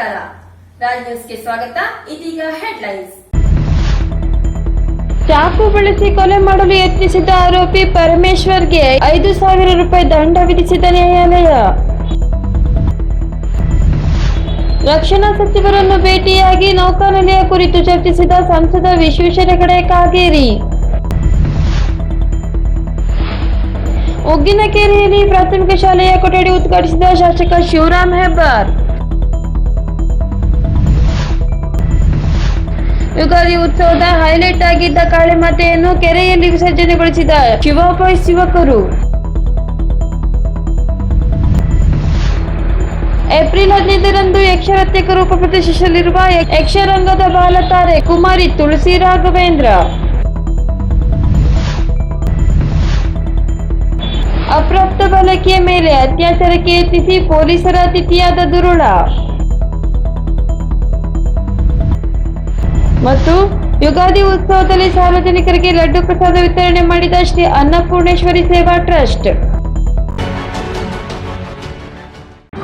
ನಮಸ್ಕಾರ. ರಾಜ್ ನ್ಯೂಸ್ಗೆ ಸ್ವಾಗತ. ಇದೀಗ ಹೆಡ್ಲೈನ್ಸ್. ಚಾಕು ಬಳಸಿ ಕೊಲೆ ಮಾಡಲು ಯತ್ನಿಸಿದ ಆರೋಪಿ ಪರಮೇಶ್ವರ್ಗೆ ಐದು ಸಾವಿರ ರೂಪಾಯಿ ದಂಡ ವಿಧಿಸಿದ ನ್ಯಾಯಾಲಯ. ರಕ್ಷಣಾ ಸಚಿವರನ್ನು ಭೇಟಿಯಾಗಿ ನೌಕಾನೆಲೆಯ ಕುರಿತು ಚರ್ಚಿಸಿದ ಸಂಸದ ವಿಶ್ವೇಶ್ವರ ಹೆಗಡೆ ಕಾಗೇರಿ. ಉಗ್ಗಿನಕೆರೆಯಲ್ಲಿ ಪ್ರಾಥಮಿಕ ಶಾಲೆಯ ಕೊಠಡಿ ಉದ್ಘಾಟಿಸಿದ ಶಾಸಕ ಶಿವರಾಮ್ ಹೆಬ್ಬಾರ್. ಯುಗಾದಿ ಉತ್ಸವದ ಹೈಲೈಟ್ ಆಗಿದ್ದ ಕಾಳಿಮಾತೆಯನ್ನು ಕೆರೆಯಲ್ಲಿ ವಿಸರ್ಜನೆಗೊಳಿಸಿದ ಶಿವಪಾಯಿ ಯುವಕರು ಏಪ್ರಿಲ್ ಹದಿನೈದರಂದು ಯಕ್ಷರತ್ಯಕ ರೂಪ ಪ್ರದರ್ಶಿಸಲಿರುವ ಯಕ್ಷರಂಗದ ಬಾಲತಾರೆ ಕುಮಾರಿ ತುಳಸಿ ರಾಘವೇಂದ್ರ. ಅಪ್ರಾಪ್ತ ಬಾಲಕಿಯ ಮೇಲೆ ಅತ್ಯಾಚಾರಕ್ಕೆ ಯತ್ನಿಸಿ ಪೊಲೀಸರ ಅತಿಥಿಯಾದ ದುರುಳ. ಮತ್ತು ಯುಗಾದಿ ಉತ್ಸವದಲ್ಲಿ ಸಾರ್ವಜನಿಕರಿಗೆ ಲಡ್ಡು ಪ್ರಸಾದ ವಿತರಣೆ ಮಾಡಿದ ಶ್ರೀ ಅನ್ನಪೂರ್ಣೇಶ್ವರಿ ಸೇವಾ ಟ್ರಸ್ಟ್.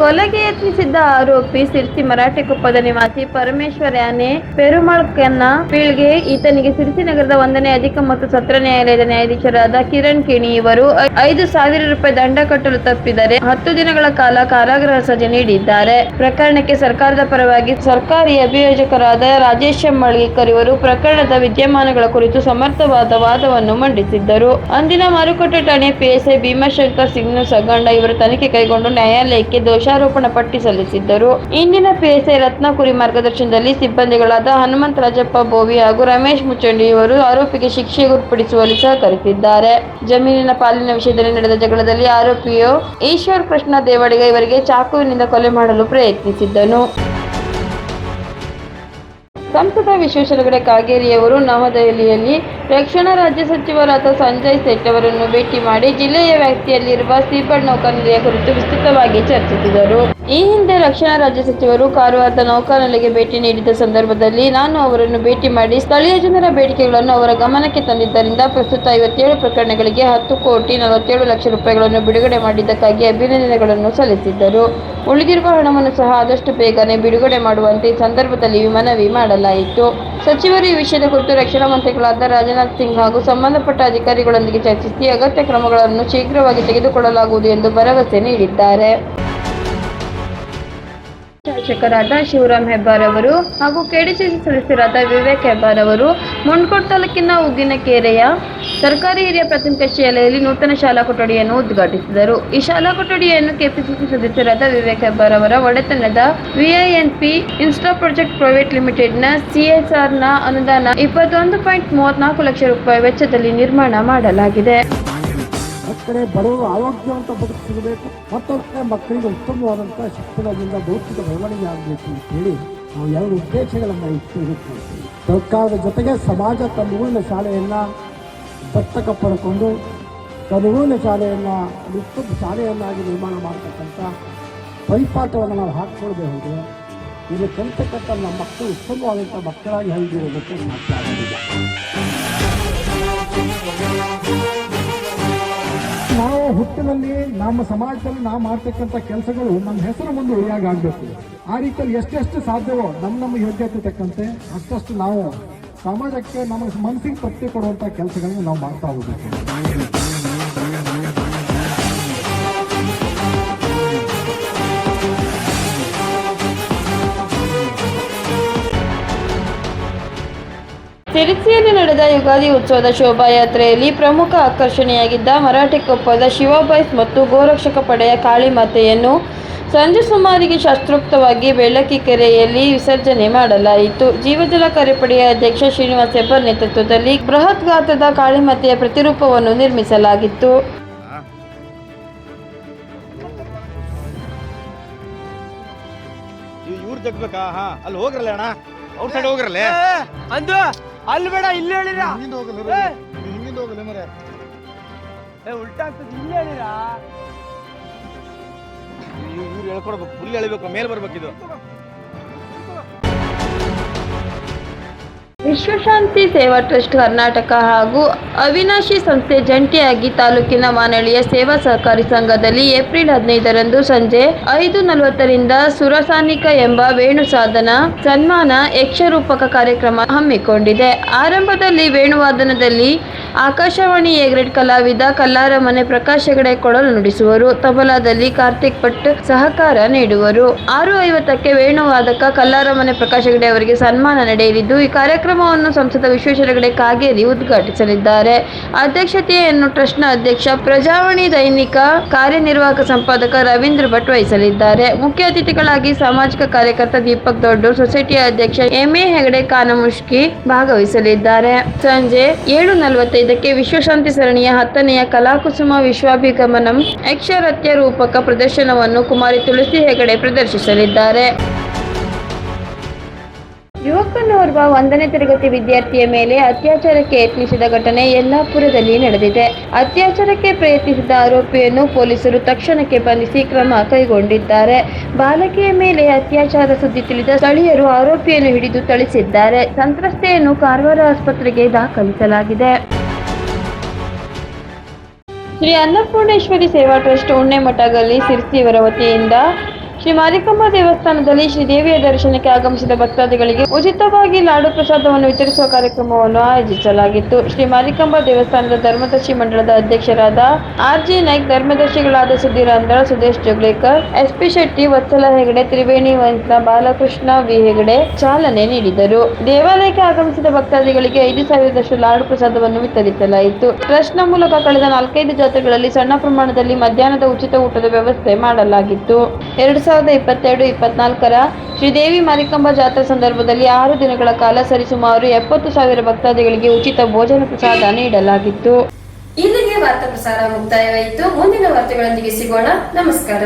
ಕೊಲೆಗೆ ಯತ್ನಿಸಿದ್ದ ಆರೋಪಿ ಸಿರ್ಸಿ ಮರಾಠಿಕೊಪ್ಪದ ನಿವಾಸಿ ಪರಮೇಶ್ವರ್ ಯಾನೆ ಪೆರುಮಾಳ್ಕನ್ನ ಪೀಳ್ಗೆ ಈತನಿಗೆ ಸಿರ್ಸಿ ನಗರದ ಒಂದನೇ ಅಧಿಕ ಮತ್ತು ಸತ್ರ ನ್ಯಾಯಾಲಯದ ನ್ಯಾಯಾಧೀಶರಾದ ಕಿರಣ್ ಕಿಣಿ ಇವರು ಐದು ಸಾವಿರ ರೂಪಾಯಿ ದಂಡ ಕಟ್ಟಲು ತಪ್ಪಿದರೆ ಹತ್ತು ದಿನಗಳ ಕಾಲ ಕಾರಾಗೃಹ ಸಜೆ ನೀಡಿದ್ದಾರೆ. ಪ್ರಕರಣಕ್ಕೆ ಸರ್ಕಾರದ ಪರವಾಗಿ ಸರ್ಕಾರಿ ಅಭಿಯೋಜಕರಾದ ರಾಜೇಶ್ ಮಳ್ಗೇಕರ್ ಇವರು ಪ್ರಕರಣದ ವಿದ್ಯಮಾನಗಳ ಕುರಿತು ಸಮರ್ಥವಾದ ವಾದವನ್ನು ಮಂಡಿಸಿದ್ದರು. ಅಂದಿನ ಮಾರುಕಟ್ಟೆ ಠಾಣೆ ಪಿಎಸ್ಐ ಭೀಮಾಶಂಕರ್ ಸಿಂಗ್ನು ಸಗಂಡ ಇವರು ತನಿಖೆ ಕೈಗೊಂಡು ನ್ಯಾಯಾಲಯಕ್ಕೆ ದೋಷಾರೋಪಣಾ ಪಟ್ಟಿ ಸಲ್ಲಿಸಿದ್ದರು. ಇಂದಿನ ಪಿಎಸ್ಐ ರತ್ನಕುರಿ ಮಾರ್ಗದರ್ಶನದಲ್ಲಿ ಸಿಬ್ಬಂದಿಗಳಾದ ಹನುಮಂತ ರಾಜಪ್ಪ ಬೋವಿ ಹಾಗೂ ರಮೇಶ್ ಮುಚ್ಚಂಡಿ ಇವರು ಆರೋಪಿಗೆ ಶಿಕ್ಷೆ ಗುರುಪಡಿಸುವಲ್ಲಿ ಸಹಕರಿಸಿದ್ದಾರೆ. ಜಮೀನಿನ ಪಾಲಿನ ವಿಷಯದಲ್ಲಿ ನಡೆದ ಜಗಳದಲ್ಲಿ ಆರೋಪಿಯು ಈಶ್ವರ್ ಕೃಷ್ಣ ದೇವಡಿಗ ಇವರಿಗೆ ಚಾಕುವಿನಿಂದ ಕೊಲೆ ಮಾಡಲು ಪ್ರಯತ್ನಿಸಿದ್ದನು. ಸಂಸದ ವಿಶ್ವೇಶ್ವರಗಡೆ ಕಾಗೇರಿಯವರು ನವದೆಹಲಿಯಲ್ಲಿ ರಕ್ಷಣಾ ರಾಜ್ಯ ಸಚಿವರಾದ ಸಂಜಯ್ ಸೇಠ್ ಅವರನ್ನು ಭೇಟಿ ಮಾಡಿ ಜಿಲ್ಲೆಯ ವ್ಯಾಪ್ತಿಯಲ್ಲಿರುವ ಸೀಬರ್ಡ್ ನೌಕಾನೆಲೆಯ ಕುರಿತು ವಿಸ್ತೃತವಾಗಿ ಚರ್ಚಿಸಿದರು. ಈ ಹಿಂದೆ ರಕ್ಷಣಾ ರಾಜ್ಯ ಸಚಿವರು ಕಾರವಾರದ ನೌಕಾನೆಲೆಗೆ ಭೇಟಿ ನೀಡಿದ ಸಂದರ್ಭದಲ್ಲಿ ನಾನು ಅವರನ್ನು ಭೇಟಿ ಮಾಡಿ ಸ್ಥಳೀಯ ಜನರ ಬೇಡಿಕೆಗಳನ್ನು ಅವರ ಗಮನಕ್ಕೆ ತಂದಿದ್ದರಿಂದ ಪ್ರಸ್ತುತ ಐವತ್ತೇಳು ಪ್ರಕರಣಗಳಿಗೆ ಹತ್ತು ಕೋಟಿ ನಲವತ್ತೇಳು ಲಕ್ಷ ರೂಪಾಯಿಗಳನ್ನು ಬಿಡುಗಡೆ ಮಾಡಿದ್ದಕ್ಕಾಗಿ ಅಭಿನಂದನೆಗಳನ್ನು ಸಲ್ಲಿಸಿದ್ದರು. ಉಳಿದಿರುವ ಹಣವನ್ನು ಸಹ ಆದಷ್ಟು ಬೇಗನೆ ಬಿಡುಗಡೆ ಮಾಡುವಂತೆ ಸಂದರ್ಭದಲ್ಲಿ ಮನವಿ ಮಾಡಲಾಯಿತು. ಸಚಿವರು ಈ ವಿಷಯದ ಕುರಿತು ರಕ್ಷಣಾ ಮಂತ್ರಿಗಳಾದ ರಾಜನಾಥ್ ಸಿಂಗ್ ಹಾಗೂ ಸಂಬಂಧಪಟ್ಟ ಅಧಿಕಾರಿಗಳೊಂದಿಗೆ ಚರ್ಚಿಸಿ ಅಗತ್ಯ ಕ್ರಮಗಳನ್ನು ಶೀಘ್ರವಾಗಿ ತೆಗೆದುಕೊಳ್ಳಲಾಗುವುದು ಎಂದು ಭರವಸೆ ನೀಡಿದ್ದಾರೆ. ಶಾಸಕರಾದ ಶಿವರಾಮ್ ಹೆಬ್ಬಾರ್ ಅವರು ಹಾಗೂ ಕೆಡಿಸಿಸಿ ಸದಸ್ಯರಾದ ವಿವೇಕ್ ಹೆಬ್ಬಾರ್ ಅವರು ಮುಂಡ್ಕೋಟ್ ತಾಲೂಕಿನ ಉಗ್ಗಿನಕೆರೆಯ ಸರ್ಕಾರಿ ಹಿರಿಯ ಪ್ರಾಥಮಿಕ ಶಾಲೆಯಲ್ಲಿ ನೂತನ ಶಾಲಾ ಕೊಠಡಿಯನ್ನು ಉದ್ಘಾಟಿಸಿದರು. ಈ ಶಾಲಾ ಕೊಠಡಿಯನ್ನು ಕೆಪಿಸಿಸಿ ಸದಸ್ಯರಾದ ವಿವೇಕ್ ಹೆಬ್ಬಾರ್ ಅವರ ಒಡೆತನದ ವಿಐಎನ್ಪಿ ಇನ್ಸ್ಟಾ ಪ್ರಾಜೆಕ್ಟ್ ಪ್ರೈವೇಟ್ ಲಿಮಿಟೆಡ್ನ ಸಿಎಸ್ಆರ್ನ ಅನುದಾನ ಇಪ್ಪತ್ತೊಂದು ಪಾಯಿಂಟ್ ಮೂವತ್ನಾಲ್ಕು ಲಕ್ಷ ರೂಪಾಯಿ ವೆಚ್ಚದಲ್ಲಿ ನಿರ್ಮಾಣ ಮಾಡಲಾಗಿದೆ. ಕಡೆ ಬಡವರು ಆರೋಗ್ಯವಂತ ಬದುಕು ಸಿಗಬೇಕು ಮತ್ತೊಂದು ಕಡೆ ಮಕ್ಕಳಿಗೆ ಉತ್ತಮವಾದಂಥ ಶಿಕ್ಷಣದಿಂದ ಭೌತಿಕ ಬೆಳವಣಿಗೆ ಆಗಬೇಕು ಅಂತ ಹೇಳಿ ನಾವು ಎರಡು ಉದ್ದೇಶಗಳನ್ನು ಇಟ್ಟಿರುತ್ತೇವೆ ಸರ್ಕಾರದ ಜೊತೆಗೆ ಸಮಾಜ ತನ್ನೂರಿನ ಶಾಲೆಯನ್ನು ದತ್ತಕ ಪಡ್ಕೊಂಡು ತನ್ನೂರಿನ ಶಾಲೆಯನ್ನು ಉತ್ತಮ ಶಾಲೆಯನ್ನಾಗಿ ನಿರ್ಮಾಣ ಮಾಡತಕ್ಕಂಥ ಪರಿಪಾಠವನ್ನು ನಾವು ಹಾಕ್ಕೊಳ್ಬೇಕು ಇಲ್ಲಿ ಕಲಿತಕ್ಕಂಥ ನಮ್ಮ ಮಕ್ಕಳು ಉತ್ತಮವಾದಂಥ ಮಕ್ಕಳಾಗಿ ಹರಿದಿರೋದಕ್ಕೆ ಸಾಧ್ಯ ನಾವು ಹುಟ್ಟಿನಲ್ಲಿ ನಮ್ಮ ಸಮಾಜದಲ್ಲಿ ನಾವು ಮಾಡ್ತಕ್ಕಂಥ ಕೆಲಸಗಳು ನಮ್ಮ ಹೆಸರು ಮುಂದೆ ಉಳಿಯಾಗಬೇಕು ಆ ರೀತಿಯಲ್ಲಿ ಎಷ್ಟೆಷ್ಟು ಸಾಧ್ಯವೋ ನಮ್ಮ ನಮ್ಮ ಯೋಗ್ಯತೆ ತಕ್ಕಂತೆ ಅಷ್ಟಷ್ಟು ನಾವು ಸಮಾಜಕ್ಕೆ ನಮ್ಮ ಮನಸ್ಸಿಗೆ ತೃಪ್ತಿ ಕೊಡುವಂಥ ಕೆಲಸಗಳನ್ನು ನಾವು ಮಾಡ್ತಾ ಹೋಗ್ಬೇಕು. ತಿರುಚಿಯಲ್ಲಿ ನಡೆದ ಯುಗಾದಿ ಉತ್ಸವದ ಶೋಭಾಯಾತ್ರೆಯಲ್ಲಿ ಪ್ರಮುಖ ಆಕರ್ಷಣೆಯಾಗಿದ್ದ ಮರಾಠಿ ಕೊಪ್ಪದ ಶಿವಬೈಸ್ ಮತ್ತು ಗೋರಕ್ಷಕ ಪಡೆಯ ಕಾಳಿಮಾತೆಯನ್ನು ಸಂಜೆ ಸುಮಾರಿಗೆ ಶಾಸ್ತ್ರೋಕ್ತವಾಗಿ ಬೆಳ್ಳಕ್ಕಿ ಕೆರೆಯಲ್ಲಿ ವಿಸರ್ಜನೆ ಮಾಡಲಾಯಿತು. ಜೀವಜಲ ಕಾರ್ಯಪಡೆಯ ಅಧ್ಯಕ್ಷ ಶ್ರೀನಿವಾಸ್ ಹೆಬ್ಬರ್ ನೇತೃತ್ವದಲ್ಲಿ ಬೃಹತ್ ಗಾತ್ರದ ಕಾಳಿಮಾತೆಯ ಪ್ರತಿರೂಪವನ್ನು ನಿರ್ಮಿಸಲಾಗಿತ್ತು. ಅಲ್ಲಿ ಔಟ್ ಸೈಡ್ ಹೋಗ್ರಲ್ಲ? ಅಂದು ಅಲ್ಲಿ ಬೇಡ ಇಲ್ಲಿ ಹೇಳಿರ. ಹಿಂದಿಂದ ಹೋಗಲ್ಲ ಹಿಂದಿಂದ ಹೋಗಲ್ಲ ಮರೆ ಏ ಉಲ್ಟಾ ಆಗ್ತದೆ ಇಲ್ಲಿ ಹೇಳಿರ. ಇವ್ರು ಹೇಳ್ಕೊಡ್ಬೇಕು ಫುಲ್ ಎಳಿಬೇಕು ಮೇಲೆ ಬರ್ಬೇಕಿದು. ವಿಶ್ವಶಾಂತಿ ಸೇವಾ ಟ್ರಸ್ಟ್ ಕರ್ನಾಟಕ ಹಾಗೂ ಅವಿನಾಶಿ ಸಂಸ್ಥೆ ಜಂಟಿಯಾಗಿ ತಾಲೂಕಿನ ಮಾನಳಿಯ ಸೇವಾ ಸಹಕಾರಿ ಸಂಘದಲ್ಲಿ ಏಪ್ರಿಲ್ ಹದಿನೈದರಂದು ಸಂಜೆ ಐದು ನಲವತ್ತರಿಂದ ಸುರಸಾನಿಕ ಎಂಬ ವೇಣು ಸಾಧನ ಸನ್ಮಾನ ಯಕ್ಷರೂಪಕ ಕಾರ್ಯಕ್ರಮ ಹಮ್ಮಿಕೊಂಡಿದೆ. ಆರಂಭದಲ್ಲಿ ವೇಣುವಾದನದಲ್ಲಿ ಆಕಾಶವಾಣಿ ಎಗ್ರೆಡ್ ಗ್ರೇಡ್ ಕಲಾವಿದ ಕಲ್ಲಾರ ಮನೆ ಪ್ರಕಾಶ್ ಹೆಗಡೆ ಕೊಡಲು ನುಡಿಸುವರು. ತಬಲಾದಲ್ಲಿ ಕಾರ್ತಿಕ್ ಭಟ್ ಸಹಕಾರ ನೀಡುವರು. ಆರು ಐವತ್ತಕ್ಕೆ ವೇಣುವಾದಕ ಕಲ್ಲಾರ ಮನೆ ಪ್ರಕಾಶ್ ಹೆಗಡೆ ಅವರಿಗೆ ಸನ್ಮಾನ ನಡೆಯಲಿದ್ದು, ಈ ಕಾರ್ಯಕ್ರಮವನ್ನು ಸಂಸದ ವಿಶ್ವೇಶ್ವರ ಹೆಗಡೆ ಕಾಗೇರಿ ಉದ್ಘಾಟಿಸಲಿದ್ದಾರೆ. ಅಧ್ಯಕ್ಷತೆಯನ್ನು ಟ್ರಸ್ಟ್ನ ಅಧ್ಯಕ್ಷ, ಪ್ರಜಾವಾಣಿ ದೈನಿಕ ಕಾರ್ಯನಿರ್ವಾಹಕ ಸಂಪಾದಕ ರವೀಂದ್ರ ಭಟ್ ವಹಿಸಲಿದ್ದಾರೆ. ಮುಖ್ಯ ಅತಿಥಿಗಳಾಗಿ ಸಾಮಾಜಿಕ ಕಾರ್ಯಕರ್ತ ದೀಪಕ್ ದೊಡ್ಡ ಸೊಸೈಟಿಯ ಅಧ್ಯಕ್ಷ ಎಂಎ ಹೆಗಡೆ ಕಾನಮುಷ್ಕಿ ಭಾಗವಹಿಸಲಿದ್ದಾರೆ. ಸಂಜೆ ಏಳು ನಲವತ್ತೈದಕ್ಕೆ ವಿಶ್ವಶಾಂತಿ ಸರಣಿಯ ಹತ್ತನೆಯ ಕಲಾಕುಸುಮ ವಿಶ್ವಾಭಿಗಮನಂ ಯಕ್ಷರತ್ಯ ರೂಪಕ ಪ್ರದರ್ಶನವನ್ನು ಕುಮಾರಿ ತುಳಸಿ ಹೆಗಡೆ ಪ್ರದರ್ಶಿಸಲಿದ್ದಾರೆ. ಯುವಕನೋರ್ವ ಒಂದನೇ ತರಗತಿ ವಿದ್ಯಾರ್ಥಿಯ ಮೇಲೆ ಅತ್ಯಾಚಾರಕ್ಕೆ ಯತ್ನಿಸಿದ ಘಟನೆ ಯಲ್ಲಾಪುರದಲ್ಲಿ ನಡೆದಿದೆ. ಅತ್ಯಾಚಾರಕ್ಕೆ ಪ್ರಯತ್ನಿಸಿದ ಆರೋಪಿಯನ್ನು ಪೊಲೀಸರು ತಕ್ಷಣಕ್ಕೆ ಬಂಧಿಸಿ ಕ್ರಮ ಕೈಗೊಂಡಿದ್ದಾರೆ. ಬಾಲಕಿಯ ಮೇಲೆ ಅತ್ಯಾಚಾರ ಸುದ್ದಿ ತಿಳಿದ ಸ್ಥಳೀಯರು ಆರೋಪಿಯನ್ನು ಹಿಡಿದು ಥಳಿಸಿದ್ದಾರೆ. ಸಂತ್ರಸ್ತೆಯನ್ನು ಕಾರವಾರ ಆಸ್ಪತ್ರೆಗೆ ದಾಖಲಿಸಲಾಗಿದೆ. ಶ್ರೀ ಅನ್ನಪೂರ್ಣೇಶ್ವರಿ ಸೇವಾ ಟ್ರಸ್ಟ್ ಉಣ್ಣೆ ಮಠದಲ್ಲಿ ಇವರ ವತಿಯಿಂದ ಶ್ರೀ ಮಾರಿಕಮ್ಮ ದೇವಸ್ಥಾನದಲ್ಲಿ ಶ್ರೀ ದೇವಿಯ ದರ್ಶನಕ್ಕೆ ಆಗಮಿಸಿದ ಭಕ್ತಾದಿಗಳಿಗೆ ಉಚಿತವಾಗಿ ಲಾಡು ಪ್ರಸಾದವನ್ನು ವಿತರಿಸುವ ಕಾರ್ಯಕ್ರಮವನ್ನು ಆಯೋಜಿಸಲಾಗಿತ್ತು. ಶ್ರೀ ಮಾರಿಕಂಬ ದೇವಸ್ಥಾನದ ಧರ್ಮದರ್ಶಿ ಮಂಡಳದ ಅಧ್ಯಕ್ಷರಾದ ಆರ್ ಜಿ ನಾಯ್ಕ್, ಧರ್ಮದರ್ಶಿಗಳಾದ ಸುಧೀರಾಂಧ್ರ ಸುದೇಶ್ ಜೋಗ್ಲೇಕರ್ ಎಸ್ ಪಿ ಶೆಟ್ಟಿ, ವತ್ಸಲ ಹೆಗಡೆ, ತ್ರಿವೇಣಿ ವಂತ ಬಾಲಕೃಷ್ಣ ವಿ ಹೆಗಡೆ ಚಾಲನೆ ನೀಡಿದರು. ದೇವಾಲಯಕ್ಕೆ ಆಗಮಿಸಿದ ಭಕ್ತಾದಿಗಳಿಗೆ ಐದು ಸಾವಿರದಷ್ಟು ಲಾಡು ಪ್ರಸಾದವನ್ನು ವಿತರಿಸಲಾಯಿತು. ಟ್ರಸ್ಟ್ನ ಮೂಲಕ ಕಳೆದ ನಾಲ್ಕೈದು ಜಾತ್ರೆಗಳಲ್ಲಿ ಸಣ್ಣ ಪ್ರಮಾಣದಲ್ಲಿ ಮಧ್ಯಾಹ್ನದ ಉಚಿತ ಊಟದ ವ್ಯವಸ್ಥೆ ಮಾಡಲಾಗಿತ್ತು. ಎರಡು ಸಾವಿರದ ಇಪ್ಪತ್ತೆರಡು ಇಪ್ಪತ್ನಾಲ್ಕರ ಶ್ರೀದೇವಿ ಮಾರಿಕಂಬ ಜಾತ್ರೆ ಸಂದರ್ಭದಲ್ಲಿ ಆರು ದಿನಗಳ ಕಾಲ ಸರಿಸುಮಾರು ಎಪ್ಪತ್ತು ಸಾವಿರ ಭಕ್ತಾದಿಗಳಿಗೆ ಉಚಿತ ಭೋಜನ ಪ್ರಸಾದ ನೀಡಲಾಗಿತ್ತು. ಇಲ್ಲಿಗೆ ವಾರ್ತಾ ಪ್ರಸಾರ ಮುಕ್ತಾಯವಾಯಿತು. ಮುಂದಿನ ವಾರ್ತೆಗಳೊಂದಿಗೆ ಸಿಗೋಣ. ನಮಸ್ಕಾರ.